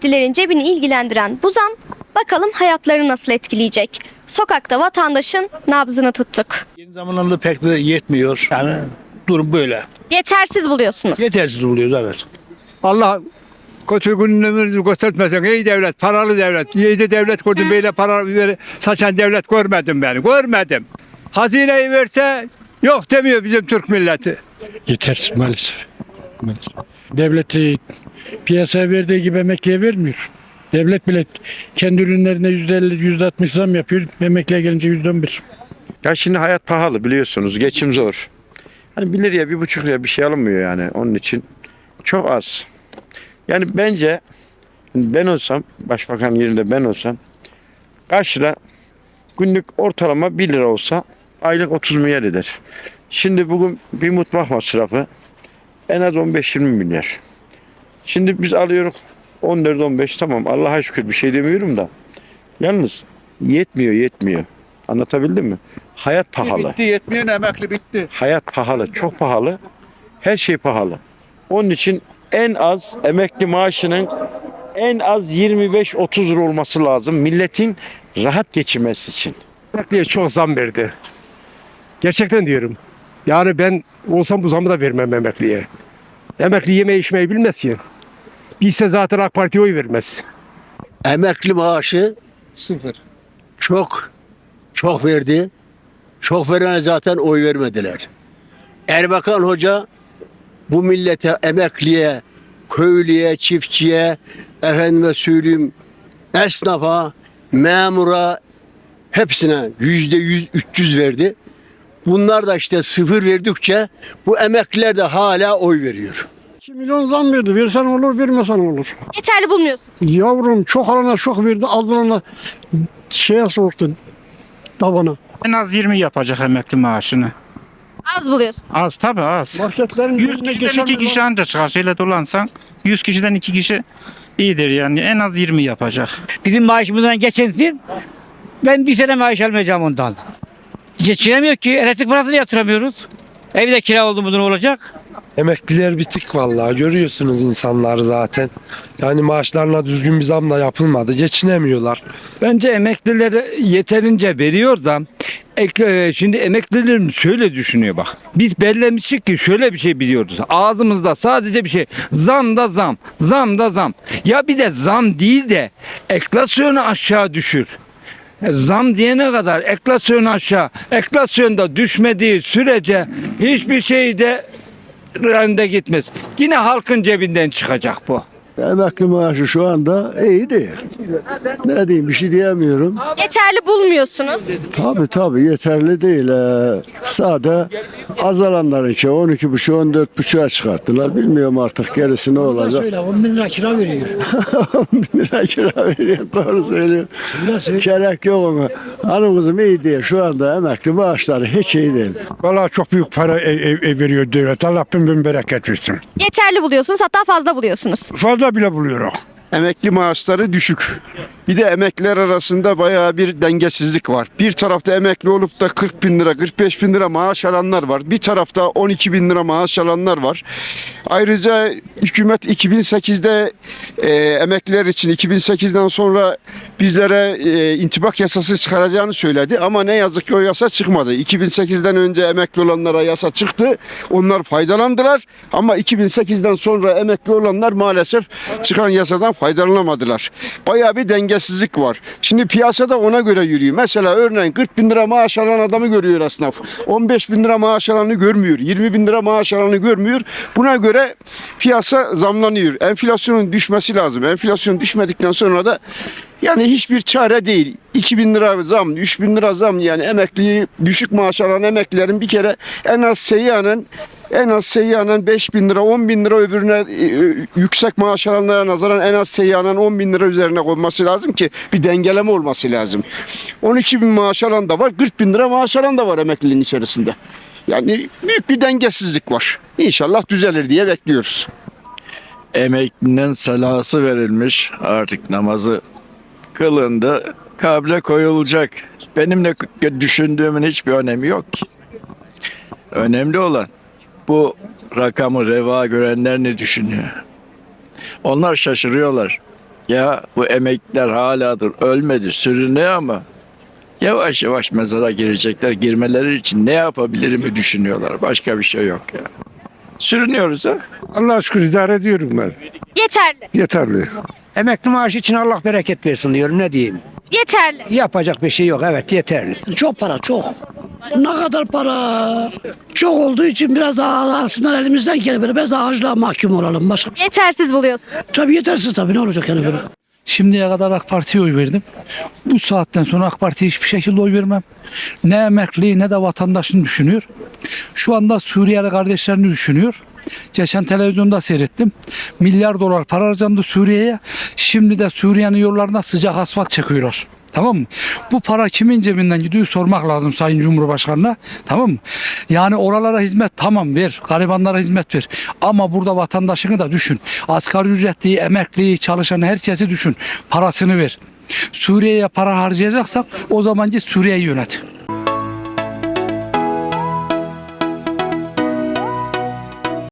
emeklilerin cebini ilgilendiren bu zam bakalım hayatlarını nasıl etkileyecek? Sokakta vatandaşın nabzını tuttuk. Yeni zamanlarda pek de yetmiyor. Yani durum böyle. Yetersiz buluyorsunuz. Yetersiz buluyoruz evet. Allah kötü günümüzü göstermesin. Ey devlet, paralı devlet. İyi de devlet gördüm. Böyle para böyle saçan devlet görmedim ben. Görmedim. Hazineyi verse yok demiyor bizim Türk milleti. Yetersiz maalesef. Maalesef. Devleti piyasaya verdiği gibi emekliye vermiyor. Devlet bile kendi ürünlerine yüzde elli, yüzde altmış zam yapıyor. Emekliye gelince yüzde on bir. Ya şimdi hayat pahalı biliyorsunuz. Geçim zor. Hani bir liraya bir buçuk liraya bir şey alınmıyor yani. Onun için çok az. Yani bence ben olsam başbakan yerinde ben olsam kaç lira günlük ortalama 1 lira olsa aylık 30 milyar eder. Şimdi bugün bir mutfak masrafı en az 15-20 milyar. Şimdi biz alıyoruz 14-15 tamam Allah'a şükür bir şey demiyorum da. Yalnız yetmiyor yetmiyor. Anlatabildim mi? Hayat pahalı. Bitti yetmeyen emekli bitti. Hayat pahalı, çok pahalı. Her şey pahalı. Onun için en az emekli maaşının en az 25-30 lira olması lazım milletin rahat geçinmesi için. Emekliye çok zam verdi. Gerçekten diyorum. Yani ben olsam bu zamı da vermem emekliye. Emekli yeme içmeyi bilmez ki. Bilse zaten AK Parti'ye oy vermez. emekli maaşı Sıfır. çok çok verdi. Çok verene zaten oy vermediler. Erbakan Hoca bu millete, emekliye, köylüye, çiftçiye, efendime söyleyeyim esnafa, memura hepsine yüzde yüz, 300 verdi. Bunlar da işte sıfır verdikçe bu emekliler de hala oy veriyor. 2 milyon zam verdi. Versen olur, vermesen olur. Yeterli bulmuyorsunuz. Yavrum çok alana çok verdi, az alana şeye soktu tabana. En az 20 yapacak emekli maaşını. Az buluyorsunuz. Az tabii az. Marketlerin 100 önüne kişiden geçen 2 kişi ancak çarşıyla dolansan 100 kişiden 2 kişi iyidir yani en az 20 yapacak. Bizim maaşımızdan geçensin. Ben bir sene maaş almayacağım ondan. Geçinemiyor ki. Elektrik parasını yatıramıyoruz. Evde kira oldu mu ne olacak? Emekliler bitik vallahi görüyorsunuz insanlar zaten. Yani maaşlarına düzgün bir zam da yapılmadı. Geçinemiyorlar. Bence emeklilere yeterince veriyor da ek- e, şimdi emeklilerim şöyle düşünüyor bak. Biz bellemişik ki şöyle bir şey biliyoruz. Ağzımızda sadece bir şey zam da zam, zam da zam. Ya bir de zam değil de enflasyonu aşağı düşür. Zam diyene kadar enflasyonu aşağı, enflasyonda düşmediği sürece hiçbir şey de önde gitmez. Yine halkın cebinden çıkacak bu. Emekli maaşı şu anda iyi değil. Ne diyeyim bir şey diyemiyorum. Yeterli bulmuyorsunuz. Tabii tabii yeterli değil. Ee, sade azalanlarınki 12 buçuk 14 buçuğa çıkarttılar. Bilmiyorum artık gerisi ne olacak. Öyle 10 bin lira kira veriyor. 10 bin lira kira veriyor. Doğru söylüyor. Gerek yok ona. Hanım kızım iyi değil. Şu anda emekli maaşları hiç iyi değil. Vallahi çok büyük para veriyor devlet. Allah bin bin bereket versin. Yeterli buluyorsunuz hatta fazla buluyorsunuz. Fazla bile buluyor. Emekli maaşları düşük. Bir de emekliler arasında bayağı bir dengesizlik var. Bir tarafta emekli olup da 40 bin lira, 45 bin lira maaş alanlar var. Bir tarafta 12 bin lira maaş alanlar var. Ayrıca hükümet 2008'de e, emekliler için 2008'den sonra bizlere e, intibak yasası çıkaracağını söyledi. Ama ne yazık ki o yasa çıkmadı. 2008'den önce emekli olanlara yasa çıktı. Onlar faydalandılar. Ama 2008'den sonra emekli olanlar maalesef çıkan yasadan faydalanamadılar. Bayağı bir dengesizlik var. Şimdi piyasada ona göre yürüyor. Mesela örneğin 40 bin lira maaş alan adamı görüyor esnaf. 15 bin lira maaş alanı görmüyor. 20 bin lira maaş alanı görmüyor. Buna göre piyasa zamlanıyor. Enflasyonun düşmesi lazım. Enflasyon düşmedikten sonra da yani hiçbir çare değil. 2000 lira zam, 3000 lira zam yani emekliyi düşük maaş alan emeklilerin bir kere en az seyyanın en az seyyanın 5 bin lira 10 bin lira öbürüne e, yüksek maaş alanlara nazaran en az seyyanın 10 bin lira üzerine konması lazım ki bir dengeleme olması lazım. 12 bin maaş alan da var 40 bin lira maaş alan da var emekliliğin içerisinde. Yani büyük bir dengesizlik var. İnşallah düzelir diye bekliyoruz. Emeklinin selası verilmiş. Artık namazı kılındı. Kabre koyulacak. Benim de düşündüğümün hiçbir önemi yok ki. Önemli olan bu rakamı reva görenler ne düşünüyor? Onlar şaşırıyorlar. Ya bu emekliler haladır ölmedi sürünüyor ama yavaş yavaş mezara girecekler. Girmeleri için ne yapabilirimi düşünüyorlar. Başka bir şey yok ya. Sürünüyoruz ha. Allah'a şükür idare ediyorum ben. Yeterli. Yeterli. Emekli maaşı için Allah bereket versin diyorum ne diyeyim. Yeterli. Yapacak bir şey yok evet yeterli. Çok para çok. Ne kadar para? Çok olduğu için biraz daha alsınlar elimizden gene böyle biraz daha açlığa mahkum olalım. Başka Yetersiz buluyorsun. Tabii yetersiz tabii ne olacak yani böyle. Şimdiye kadar AK Parti'ye oy verdim. Bu saatten sonra AK Parti'ye hiçbir şekilde oy vermem. Ne emekli ne de vatandaşını düşünüyor. Şu anda Suriyeli kardeşlerini düşünüyor. Geçen televizyonda seyrettim. Milyar dolar para harcandı Suriye'ye. Şimdi de Suriye'nin yollarına sıcak asfalt çekiyorlar. Tamam mı? Bu para kimin cebinden gidiyor sormak lazım Sayın Cumhurbaşkanı'na. Tamam mı? Yani oralara hizmet tamam ver. Garibanlara hizmet ver. Ama burada vatandaşını da düşün. Asgari ücretli, emekli, çalışan herkesi düşün. Parasını ver. Suriye'ye para harcayacaksak o zaman git Suriye'yi yönet.